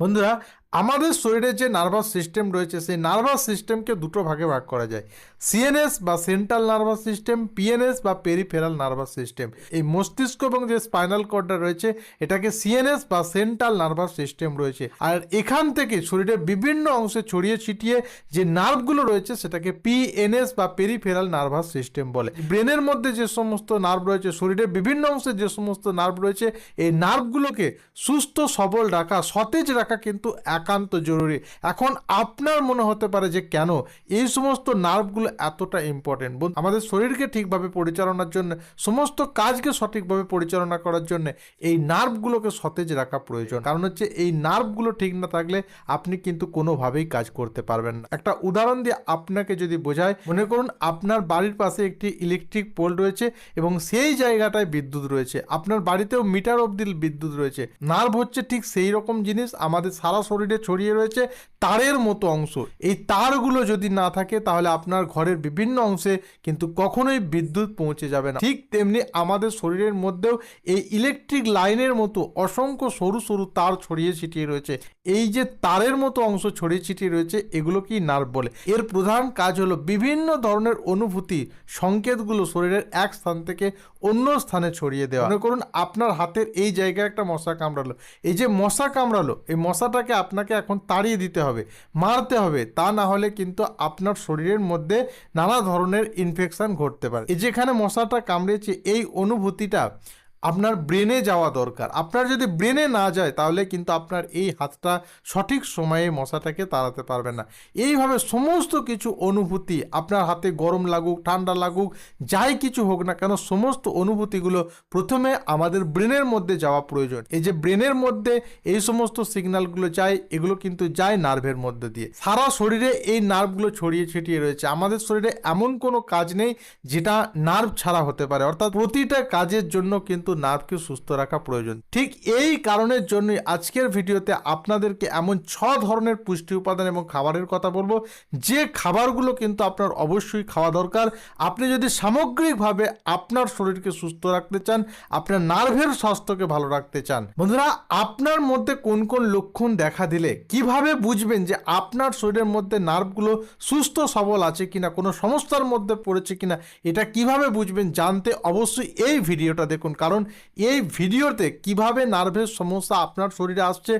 বন্ধুরা আমাদের শরীরে যে নার্ভাস সিস্টেম রয়েছে, সেই নার্ভাস সিস্টেমকে দুটো ভাগে ভাগ করা যায়। সিএনএস বা সেন্ট্রাল নার্ভাস সিস্টেম পিএনএস বা পেরিফেরাল নার্ভাস সিস্টেম। এই মস্তিষ্ক এবং যে স্পাইনাল কর্ডটা রয়েছে, এটাকে সিএনএস বা সেন্ট্রাল নার্ভাস সিস্টেম রয়েছে। আর এখান থেকে শরীরের বিভিন্ন অংশে ছড়িয়ে ছিটিয়ে যে নার্ভগুলো রয়েছে, সেটাকে পিএনএস বা পেরিফেরাল নার্ভাস সিস্টেম বলে। ব্রেনের মধ্যে যে সমস্ত নার্ভ রয়েছে, শরীরের বিভিন্ন অংশে যে সমস্ত নার্ভ রয়েছে, এই নার্ভগুলোকে সুস্থ, সবল রাখা, সতেজ রাখা কিন্তু একান্ত জরুরি। এখন আপনার মনে হতে পারে যে, কেন? এই সমস্ত নার্ভগুলো এতটা ইম্পর্টেন্ট আমাদের শরীরকে ঠিকভাবে পরিচালনার জন্য, সমস্ত কাজকে সঠিকভাবে পরিচালনা করার জন্য এই নার্ভগুলোকে সতেজ রাখা প্রয়োজন। কারণ হচ্ছে, এই নার্ভগুলো ঠিক না থাকলে আপনি কিন্তু কোনোভাবেই কাজ করতে পারবেন না। একটা উদাহরণ দিয়ে আপনাকে যদি বোঝায় মনে করুন আপনার বাড়ির পাশে একটি ইলেকট্রিক পোল রয়েছে এবং সেই জায়গাটায় বিদ্যুৎ রয়েছে। আপনার বাড়িতেও মিটার অব্দি বিদ্যুৎ রয়েছে। নার্ভ হচ্ছে ঠিক সেই রকম জিনিস, আমাদের সারা শরীরে ছড়িয়ে রয়েছে তারের মতো অংশ। এই তারগুলো যদি না থাকে, তাহলে আপনার ঘরের বিভিন্ন অংশে কিন্তু কখনোই বিদ্যুৎ পৌঁছে যাবে না। ঠিক তেমনি আমাদের শরীরের মধ্যেও এই ইলেকট্রিক লাইনের মতো অসংখ্য সরু সরু তার ছড়িয়ে ছিটিয়ে রয়েছে। এই যে তারের মতো অংশ ছড়িয়ে ছিটিয়ে রয়েছে, এগুলো কি নার্ভ বলে? এর প্রধান কাজ হলো বিভিন্ন ধরনের অনুভূতি সংকেতগুলো শরীরের এক স্থান থেকে অন্য স্থানে ছড়িয়ে দেওয়া। মনে করুন আপনার হাতের এই জায়গায় একটা মশা কামড়ালো। এই যে মশা কামড়ালো, এই মশাটাকে আপনাকে এখন তাড়িয়ে দিতে হবে, মারতে হবে। তা না হলে কিন্তু আপনার শরীরের মধ্যে নানা ধরনের ইনফেকশান ঘটতে পারে। এই যেখানে মশাটা কামড়েছে, এই অনুভূতিটা আপনার ব্রেনে যাওয়া দরকার। আপনার যদি ব্রেনে না যায়, তাহলে কিন্তু আপনার এই হাতটা সঠিক সময়ে মশাটাকে তাড়াতে পারবে না। এইভাবে সমস্ত কিছু অনুভূতি আপনার হাতে গরম লাগুক, ঠান্ডা লাগুক, যাই কিছু হোক না কেন, সমস্ত অনুভূতিগুলো প্রথমে আমাদের ব্রেনের মধ্যে যাওয়া প্রয়োজন। এই যে ব্রেনের মধ্যে এই সমস্ত সিগন্যালগুলো যায়, এগুলো কিন্তু যায় নার্ভের মধ্যে দিয়ে। সারা শরীরে এই নার্ভগুলো ছড়িয়ে ছিটিয়ে রয়েছে। আমাদের শরীরে এমন কোনো কাজ নেই, যেটা নার্ভ ছাড়া হতে পারে। অর্থাৎ প্রতিটা কাজের জন্য কিন্তু নার্ভকে সুস্থ রাখা প্রয়োজন। ঠিক এই কারণের জন্যই আজকের ভিডিওতে আপনাদেরকে এমন ছ ধরনের পুষ্টি উপাদান এবং খাবারের কথা বলব। যে খাবারগুলো কিন্তু আপনার অবশ্যই খাওয়া দরকার। আপনি যদি সামগ্রিকভাবে আপনার শরীরকে সুস্থ রাখতে চান, আপনার নার্ভের স্বাস্থ্যকে ভালো রাখতে চান, বন্ধুরা আপনার মধ্যে কোন কোন লক্ষণ দেখা দিলে, কীভাবে বুঝবেন যে আপনার শরীরের মধ্যে নার্ভগুলো সুস্থ সবল আছে কিনা, কোনো সমস্যার মধ্যে পড়েছে কিনা, এটা কীভাবে বুঝবেন জানতে অবশ্যই এই ভিডিওটা দেখুন। কারণ এই ভিডিওতে কীভাবে নার্ভের সমস্যা আপনার শরীরে আসছে,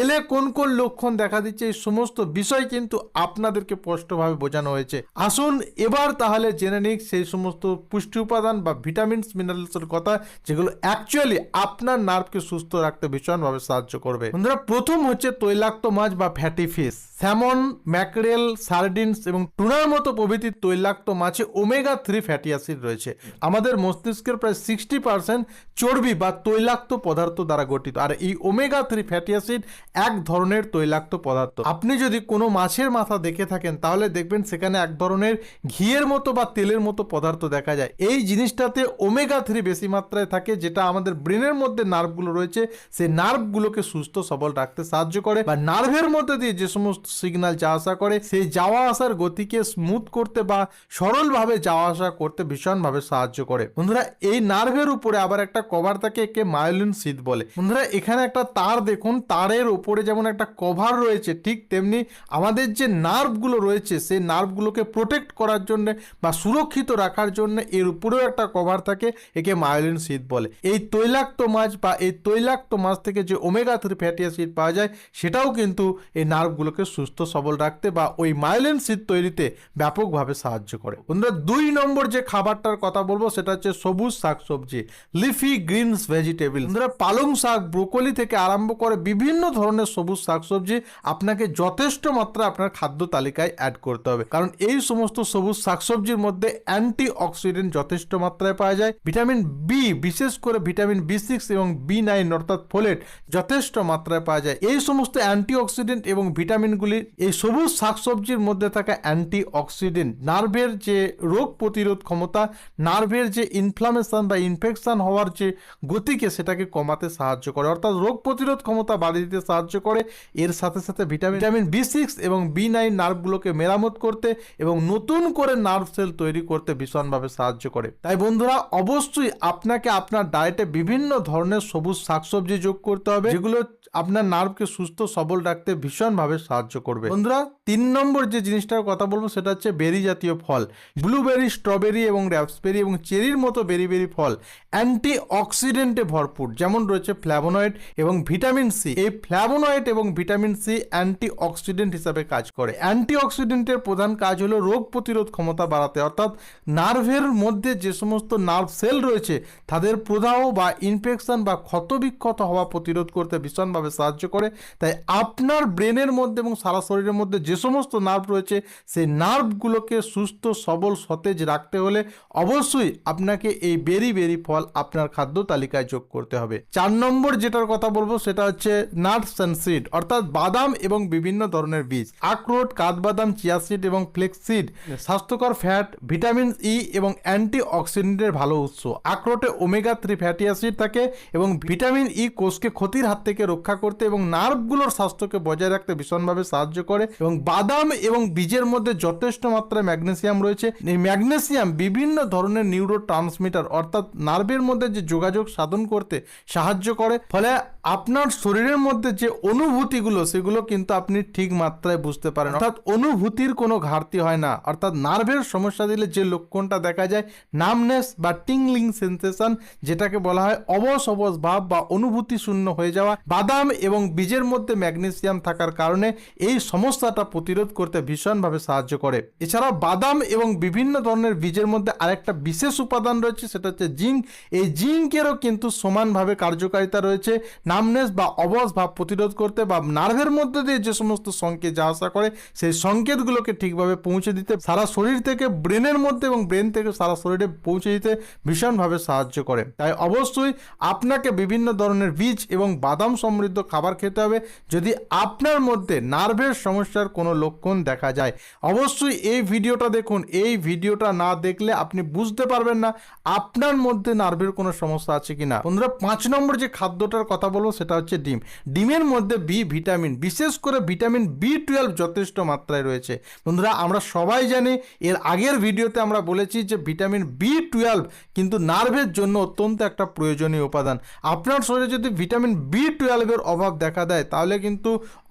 এলে কোন কোন লক্ষণ দেখা দিচ্ছে, এই সমস্ত বিষয় কিন্তু আপনাদেরকে স্পষ্টভাবে বোঝানো হয়েছে। আসুন এবার তাহলে জেনে নিক সেই সমস্ত পুষ্টি উপাদান বা ভিটামিনস মিনারেলসের কথা, যেগুলো অ্যাকচুয়ালি আপনার নার্ভকে সুস্থ রাখতে ভীষণভাবে সাহায্য করবে। বন্ধুরা, প্রথম হচ্ছে তৈলাক্ত মাছ বা fatty fish salmon mackerel sardines এবং টুনার মতো প্রভৃতি তৈলাক্ত মাছে ওমেগা থ্রি ফ্যাটি অ্যাসিড রয়েছে। আমাদের মস্তিষ্কের প্রায় সিক্সটি পার্সেন্ট চর্বি বা তৈলাক্ত পদার্থ দ্বারা গঠিত। আর এই ওমেগা থ্রি ফ্যাটি অ্যাসিড এক ধরনের তৈলাক্ত পদার্থ। আপনি যদি কোনো মাছের মাথা দেখে থাকেন, তাহলে দেখবেন সেখানে এক ধরনের ঘিয়ের মতো বা তেলের মতো পদার্থ দেখা যায়। এই জিনিসটাতে ওমেগা থ্রি বেশি মাত্রায় থাকে, যেটা আমাদের ব্রেনের মধ্যে নার্ভগুলো রয়েছে, সেই নার্ভগুলোকে সুস্থ, সবল রাখতে সাহায্য করে। বা নার্ভের মধ্যে দিয়ে যে সমস্ত সিগন্যাল যাওয়া আসা করে, সেই যাওয়া আসার গতিকে স্মুথ করতে বা সরলভাবে যাওয়া আসা করতে ভীষণভাবে সাহায্য করে। বন্ধুরা, এই নার্ভের উপরে আবার একটা কভার থাকে একে মায়োলিন শীত বলে। বন্ধুরা, এখানে একটা তার দেখুন, তারের উপরে যেমন একটা কভার রয়েছে, ঠিক তেমনি আমাদের যে নার্ভগুলো রয়েছে, সেই নার্ভগুলোকে প্রোটেক্ট করার জন্য বা সুরক্ষিত রাখার জন্য এর উপরেও একটা কভার থাকে একে মায়োলিন শীত বলে। এই তৈলাক্ত মাছ বা এই তৈলাক্ত মাছ থেকে যে ওমেগা থ্রি ফ্যাটি অ্যাসিড পাওয়া যায়, সেটাও কিন্তু এই নার্ভগুলোকে সুস্থ, সবল রাখতে বা ওই মায়োলিন শীত তৈরিতে ব্যাপকভাবে সাহায্য করে। বন্ধুরা, দুই নম্বর যে খাবারটার কথা বলব, সেটা হচ্ছে সবুজ শাকসবজি লিফি গ্রিনস ভেজিটেবল বন্ধুরা পালং শাক, ব্রোকলি থেকে আরম্ভ করে বিভিন্ন ধরনের সবুজ শাকসবজি আপনাকে যথেষ্ট মাত্রা আপনার খাদ্য তালিকায় অ্যাড করতে হবে। কারণ এই সমস্ত সবুজ শাকসবজির মধ্যে অ্যান্টি অক্সিডেন্ট যথেষ্ট মাত্রায় পাওয়া যায়। ভিটামিন বি বিশেষ করে ভিটামিন বি সিক্স এবং বি নাইন অর্থাৎ ফোলেট যথেষ্ট মাত্রায় পাওয়া যায়। এই সমস্ত অ্যান্টি অক্সিডেন্ট এবং ভিটামিনগুলি এই সবুজ শাকসবজির মধ্যে থাকা অ্যান্টি অক্সিডেন্ট নার্ভের যে রোগ প্রতিরোধ ক্ষমতা নার্ভের যে ইনফ্লামেশন বা ইনফেকশন হওয়ার হওয়ার যে গতিকে সেটাকে কমাতে সাহায্য করে। অর্থাৎ রোগ প্রতিরোধ ক্ষমতা বাড়িয়ে দিতে সাহায্য করে। এর সাথে সাথে ভিটামিন ভিটামিন বি সিক্স এবং বি নাইন নার্ভগুলোকে মেরামত করতে এবং নতুন করে নার্ভ সেল তৈরি করতে ভীষণভাবে সাহায্য করে। তাই বন্ধুরা, অবশ্যই আপনাকে আপনার ডায়েটে বিভিন্ন ধরনের সবুজ শাকসবজি যোগ করতে হবে, যেগুলো আপনার নার্ভকে সুস্থ, সবল রাখতে ভীষণভাবে সাহায্য করবে। বন্ধুরা, তিন নম্বর যে জিনিসটার কথা বলব সেটা হচ্ছে বেরি জাতীয় ফল। ব্লুবেরি, স্ট্রবেরি এবং র্যাপসবেরি এবং চেরির মতো বেরি বেরি ফল। অ্যান্টি অক্সিডেন্টে ভরপুর, যেমন রয়েছে ফ্ল্যাভোনয়েড এবং ভিটামিন সি। এই ফ্ল্যাভোনয়েড এবং ভিটামিন সি অ্যান্টি অক্সিডেন্ট হিসাবে কাজ করে। অ্যান্টি অক্সিডেন্টের প্রধান কাজ হলো রোগ প্রতিরোধ ক্ষমতা বাড়াতে। অর্থাৎ নার্ভের মধ্যে যে সমস্ত নার্ভ সেল রয়েছে, তাদের প্রদাহ বা ইনফেকশন বা ক্ষতবিক্ষত হওয়া প্রতিরোধ করতে ভীষণভাবে সাহায্য করে। তাই আপনার ব্রেনের মধ্যে এবং সারা শরীরের মধ্যে যে সমস্ত নার্ভ রয়েছে, সেই নার্ভগুলোকে সুস্থ, সবল, সতেজ রাখতে হলে অবশ্যই আপনাকে এই বেরি বেরি ফল আপনার খাদ্য তালিকায় যোগ করতে হবে। চার নম্বর যেটার কথা বলব সেটা হচ্ছে নাটস অ্যান্ড সিড অর্থাৎ বাদাম এবং বিভিন্ন ধরনের বীজ। আখরোট কাঠবাদাম চিয়া সিড এবং ফ্লেক্স সিড স্বাস্থ্যকর ফ্যাট ভিটামিন ই এবং অ্যান্টি অক্সিডেন্টের ভালো উৎস। আখরোটে ওমেগা থ্রি ফ্যাটি অ্যাসিড থাকে এবং ভিটামিন ই কোষকে ক্ষতির হাত থেকে রক্ষা করতে এবং নার্ভগুলোর স্বাস্থ্যকে বজায় রাখতে ভীষণভাবে সাহায্য করে এবং বাদাম এবং বীজের মধ্যে যথেষ্ট মাত্রায় ম্যাগনেসিয়াম রয়েছে। এই ম্যাগনেসিয়াম বিভিন্ন ধরনের নিউরো ট্রান্সমিটার অর্থাৎ নার্ভের মধ্যে যে যোগাযোগ সাধন করতে সাহায্য করে, ফলে আপনার শরীরের মধ্যে যে অনুভূতিগুলো, সেগুলো কিন্তু আপনি ঠিক মাত্রায় বুঝতে পারেন। অর্থাৎ অনুভূতির কোনো ঘাটতি হয় না। অর্থাৎ নার্ভের সমস্যা দিলে যে লক্ষণটা দেখা যায়, নামনেস বা টিংলিং সেন্সেশন, যেটাকে বলা হয় অবস অবস ভাব বা অনুভূতি শূন্য হয়ে যাওয়া, বাদাম এবং বীজের মধ্যে ম্যাগনেসিয়াম থাকার কারণে এই সমস্যাটা প্রতিরোধ করতে ভীষণভাবে সাহায্য করে। এছাড়াও বাদাম এবং বিভিন্ন ধরনের বীজের মধ্যে আরেকটা বিশেষ উপাদান রয়েছে, সেটা হচ্ছে জিঙ্ক। এই জিঙ্কেরও কিন্তু সমানভাবে কার্যকারিতা রয়েছে। নামনেস বা অবস ভাব প্রতিরোধ করতে বা নার্ভের মধ্যে দিয়ে যে সমস্ত সংকেত যা আসা করে, সেই সংকেতগুলোকে ঠিকভাবে পৌঁছে দিতে, সারা শরীর থেকে ব্রেনের মধ্যে এবং ব্রেন থেকে সারা শরীরে পৌঁছে দিতে ভীষণভাবে সাহায্য করে। তাই অবশ্যই আপনাকে বিভিন্ন ধরনের বীজ এবং বাদাম সমৃদ্ধ খাবার খেতে হবে। যদি আপনার মধ্যে নার্ভের সমস্যার কোনো লক্ষণ দেখা যায়, অবশ্যই এই ভিডিওটা দেখুন। এই ভিডিওটা না দেখলে আপনি বুঝতে পারবেন না। আপনার মধ্যে নার্ভের কোনো সমস্যা আছে কিনা? বন্ধুরা, পাঁচ নম্বর যে খাদ্যটার কথা বলব সেটা হচ্ছে ডিম। ডিমের মধ্যে বি ভিটামিন বিশেষ করে ভিটামিন বি টুয়েলভ যথেষ্ট মাত্রায় রয়েছে। বন্ধুরা, আমরা সবাই জানি, এর আগের ভিডিওতে আমরা বলেছি যে ভিটামিন বি টুয়েলভ কিন্তু নার্ভের জন্য অত্যন্ত একটা প্রয়োজনীয় উপাদান। আপনার শরীরে যদি ভিটামিন বি টুয়েলভের অভাব দেখা দেয়, তাহলে কিন্তু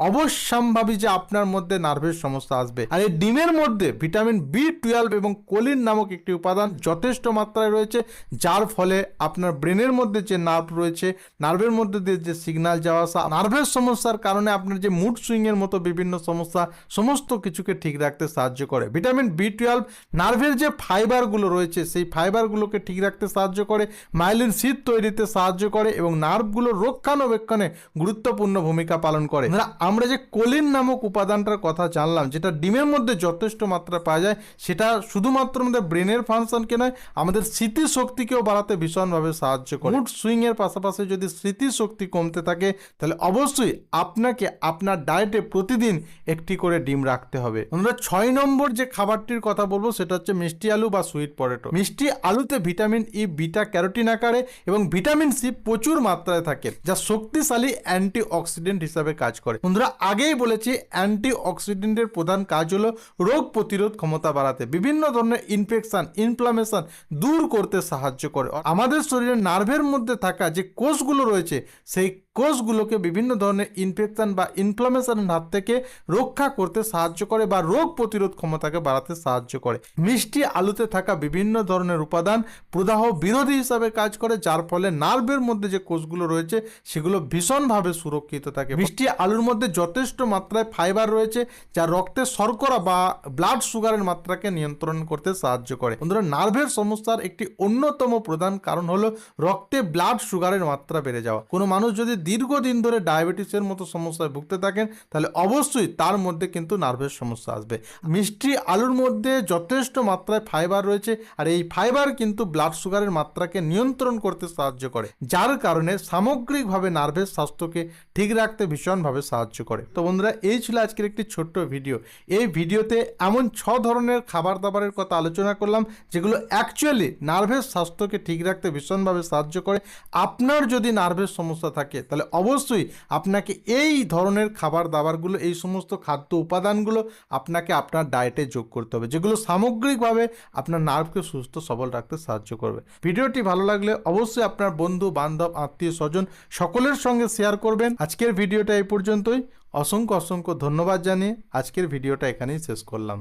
অবশ্যম্ভাবী যে আপনার মধ্যে নার্ভের সমস্যা আসবে। আর এই ডিমের মধ্যে ভিটামিন বি টুয়েলভ এবং কোলিন নামক একটি উপাদান যথেষ্ট মাত্রায় রয়েছে, যার ফলে আপনার ব্রেনের মধ্যে যে নার্ভ রয়েছে নার্ভের মধ্যে দিয়ে যে সিগন্যাল যাওয়া আসা নার্ভের সমস্যার কারণে আপনার যে মুড সুইংয়ের মতো বিভিন্ন সমস্যা, সমস্ত কিছুকে ঠিক রাখতে সাহায্য করে। ভিটামিন বি টুয়েলভ নার্ভের যে ফাইবারগুলো রয়েছে, সেই ফাইবারগুলোকে ঠিক রাখতে সাহায্য করে মাইলিন শীত তৈরিতে সাহায্য করে এবং নার্ভগুলো রক্ষণাবেক্ষণে গুরুত্বপূর্ণ ভূমিকা পালন করে। আমরা যে কোলিন নামক উপাদানটার কথা জানলাম, যেটা ডিমের মধ্যে যথেষ্ট মাত্রা পাওয়া যায়, সেটা শুধুমাত্র আমাদের ব্রেনের ফাংশনকে নয়, আমাদের স্মৃতিশক্তিকেও বাড়াতে ভীষণভাবে সাহায্য করে? মুড সুইং এর পাশাপাশি যদি স্মৃতিশক্তি কমতে থাকে, তাহলে অবশ্যই আপনাকে আপনার ডায়েটে প্রতিদিন একটি করে ডিম রাখতে হবে। আমরা ছয় নম্বর যে খাবারটির কথা বলব, সেটা হচ্ছে মিষ্টি আলু বা সুইট পটেটো মিষ্টি আলুতে ভিটামিন ই বিটা ক্যারোটিন আকারে এবং ভিটামিন সি প্রচুর মাত্রায় থাকে, যা শক্তিশালী অ্যান্টি অক্সিডেন্ট হিসাবে কাজ করে। বন্ধুরা, আগেই বলেছি অ্যান্টি অক্সিডেন্টের প্রধান কাজ হলো রোগ প্রতিরোধ ক্ষমতা বাড়াতে। বিভিন্ন ধরনের ইনফেকশন ইনফ্লামেশন দূর করতে সাহায্য করে। আমাদের শরীরের নার্ভের মধ্যে থাকা যে কোষগুলো রয়েছে সেই কোষগুলোকে বিভিন্ন ধরনের ইনফেকশন বা ইনফ্লামেশনের হাত থেকে রক্ষা করতে সাহায্য করে বা রোগ প্রতিরোধ ক্ষমতাকে বাড়াতে সাহায্য করে। মিষ্টি আলুতে থাকা বিভিন্ন ধরনের উপাদান প্রদাহ বিরোধী হিসাবে কাজ করে, যার ফলে নার্ভের মধ্যে যে কোষগুলো রয়েছে, সেগুলো ভীষণভাবে সুরক্ষিত থাকে। মিষ্টি আলুর মধ্যে যথেষ্ট মাত্রায় ফাইবার রয়েছে, যা রক্তে শর্করা বা ব্লাড সুগারের মাত্রাকে নিয়ন্ত্রণ করতে সাহায্য করে। বন্ধুরা, নার্ভের সমস্যার একটি অন্যতম প্রধান কারণ হলো রক্তে ব্লাড সুগারের মাত্রা বেড়ে যাওয়া। কোনো মানুষ যদি দীর্ঘদিন ধরে ডায়াবেটিসের মতো সমস্যায় ভুগতে থাকেন, তাহলে অবশ্যই তার মধ্যে কিন্তু নার্ভের সমস্যা আসবে। মিষ্টি আলুর মধ্যে যথেষ্ট মাত্রায় ফাইবার রয়েছে আর এই ফাইবার কিন্তু ব্লাড সুগারের মাত্রাকে নিয়ন্ত্রণ করতে সাহায্য করে, যার কারণে সামগ্রিকভাবে নার্ভের স্বাস্থ্যকে ঠিক রাখতে ভীষণভাবে সাহায্য করে। তো বন্ধুরা, এই ছিল আজকের একটি ছোট্ট ভিডিও। এই ভিডিওতে এমন ছ ধরনের খাবার দাবারের কথা আলোচনা করলাম, যেগুলো অ্যাকচুয়ালি নার্ভের স্বাস্থ্যকে ঠিক রাখতে ভীষণভাবে সাহায্য করে। আপনার যদি নার্ভের সমস্যা থাকে তাহলে অবশ্যই আপনাকে এই ধরনের খাবার দাবারগুলো, এই সমস্ত খাদ্য উপাদানগুলো আপনাকে আপনার ডায়েটে যোগ করতে হবে, যেগুলো সামগ্রিকভাবে আপনার নার্ভকে সুস্থ, সবল রাখতে সাহায্য করবে। ভিডিওটি ভালো লাগলে অবশ্যই আপনার বন্ধু, বান্ধব, আত্মীয়, স্বজন সকলের সঙ্গে শেয়ার করবেন। আজকের ভিডিওটা এই পর্যন্তই। অসংখ্য অসংখ্য ধন্যবাদ জানিয়ে আজকের ভিডিওটা এখানেই শেষ করলাম।